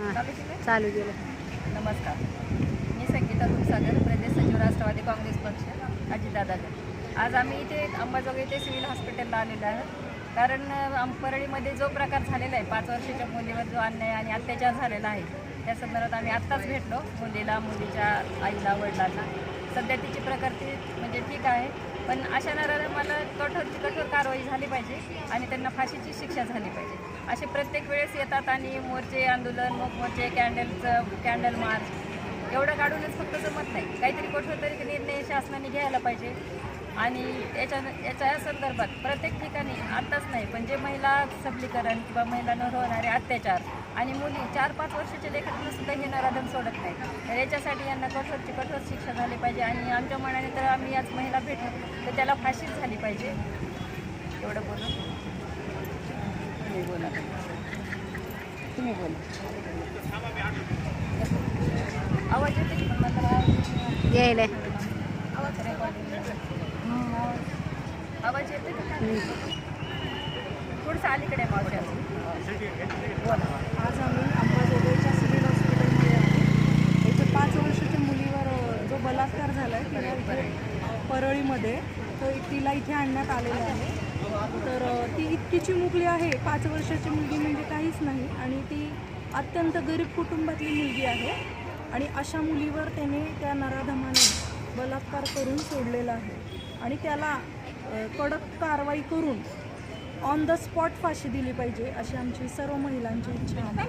चालू केलं. नमस्कार. मी संगीता दुधसागर प्रदेश सचिव राष्ट्रवादी काँग्रेस पक्ष अजितदादागड आज आम्ही इथे अंबाजोगाई येथे सिव्हिल हॉस्पिटलला आलेलो आहोत. कारण परळीमध्ये जो प्रकार झालेला आहे पाच वर्षाच्या मुलीवर जो अन्याय आणि अत्याचार झालेला आहे त्या संदर्भात आम्ही आत्ताच भेटलो मुलीला मुलीच्या आईला वडिलांना. सध्या तिची प्रकृती म्हणजे ठीक आहे पण अशा नराधमाला कठोरची कठोर कारवाई झाली पाहिजे आणि त्यांना फाशीची शिक्षा झाली पाहिजे. असे प्रत्येक वेळेस येतात आणि मोर्चे आंदोलन मग मोर्चे कॅन्डलचं कॅन्डल मार्च एवढं काढूनच फक्त जमत नाही. काहीतरी कठोर तरी निर्णय शासनाने घ्यायला पाहिजे. आणि याच्या याच्या संदर्भात प्रत्येक ठिकाणी आत्ताच नाही पण जे महिला सबलीकरण किंवा महिलांवर होणारे अत्याचार आणि मुली चार पाच वर्षाच्या लेखकांना सुद्धा हे नराधम सोडत नाही तर याच्यासाठी यांना कठोरची कठोर शिक्षा झाली पाहिजे आणि आमच्या मनाने तर आम्ही आज महिला भेटलो तर त्याला फाशीच झाली पाहिजे. एवढं बोलून. बोला तुम्ही बोला आवाज येते की आवाज आवाज येते का अलीकडे मावशी बोला आज आम्ही अंबाजोगाईच्या सिव्हिल हॉस्पिटलमध्ये आहे इथे पाच वर्षाच्या मुलीवर जो बलात्कार झाला आहे तिला परळीमध्ये तर तिला इथे आणण्यात आलेलं आहे तर ती ती इतकीची मुकली आहे पाच वर्षाची मुलगी म्हणजे काहीच नाही आणि ती अत्यंत गरीब कुटुंबातली मुलगी आहे आणि अशा मुलीवर त्याने त्या नराधमाने बलात्कार करून सोडलेला आहे. आणि त्याला कडक कारवाई करून ऑन द स्पॉट फाशी दिली पाहिजे अशी आमची सर्व महिलांची इच्छा आहे.